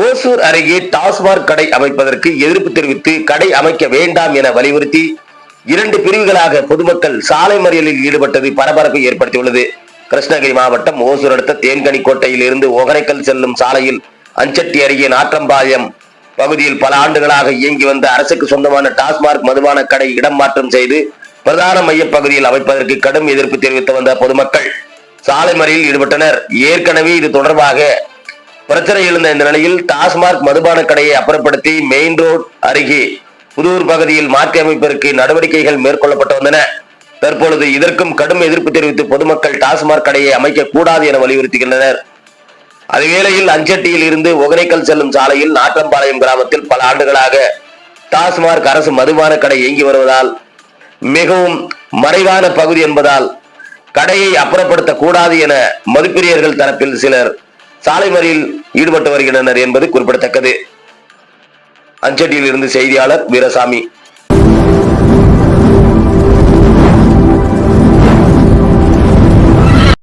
ஓசூர் அருகே டாஸ்மாக் கடை அமைப்பதற்கு எதிர்ப்பு தெரிவித்து கடை அமைக்க வேண்டாம் என வலியுறுத்தி இரண்டு பிரிவுகளாக பொதுமக்கள் சாலை மறியலில் ஈடுபட்டது பரபரப்பை ஏற்படுத்தியுள்ளது. கிருஷ்ணகிரி மாவட்டம் ஓசூர் அடுத்த தேன்கனிக்கோட்டையில் இருந்து ஒகனைக்கல் செல்லும் சாலையில் அஞ்சட்டி அருகே நாற்றம்பாளையம் பகுதியில் பல ஆண்டுகளாக இயங்கி வந்த அரசுக்கு சொந்தமான டாஸ்மாக் மதுபான கடை இடம் மாற்றம் செய்து பிரதான மையப் பகுதியில் அமைப்பதற்கு கடும் எதிர்ப்பு தெரிவித்து வந்த பொதுமக்கள் சாலை மறியலில் ஈடுபட்டனர். ஏற்கனவே இது தொடர்பாக பிரச்சனை எழுந்த இந்த நிலையில் டாஸ்மாக் மதுபான கடையை அப்புறப்படுத்தி மெயின் ரோட் அருகே புதூர் பகுதியில் மாற்றி அமைப்பதற்கு நடவடிக்கைகள் மேற்கொள்ளப்பட்டு வந்தன. தற்பொழுது இதற்கும் கடும் எதிர்ப்பு தெரிவித்து பொதுமக்கள் டாஸ்மாக் கடையை அமைக்க கூடாது என வலியுறுத்துகின்றனர். அதுவேளையில் அஞ்சட்டியில் இருந்து ஒகனைக்கல் செல்லும் சாலையில் நாட்டம்பாளையம் கிராமத்தில் பல ஆண்டுகளாக டாஸ்மார்க் அரசு மதுபான கடை இயங்கி வருவதால் மிகவும் மறைவான பகுதி என்பதால் கடையை அப்புறப்படுத்த கூடாது என மதுப்பிரியர்கள் தரப்பில் சிலர் சாலை மறியில் ஈடுபட்டு வருகின்றனர் என்பது குறிப்பிடத்தக்கது. அஞ்சட்டியில் இருந்து செய்தியாளர் வீரசாமி.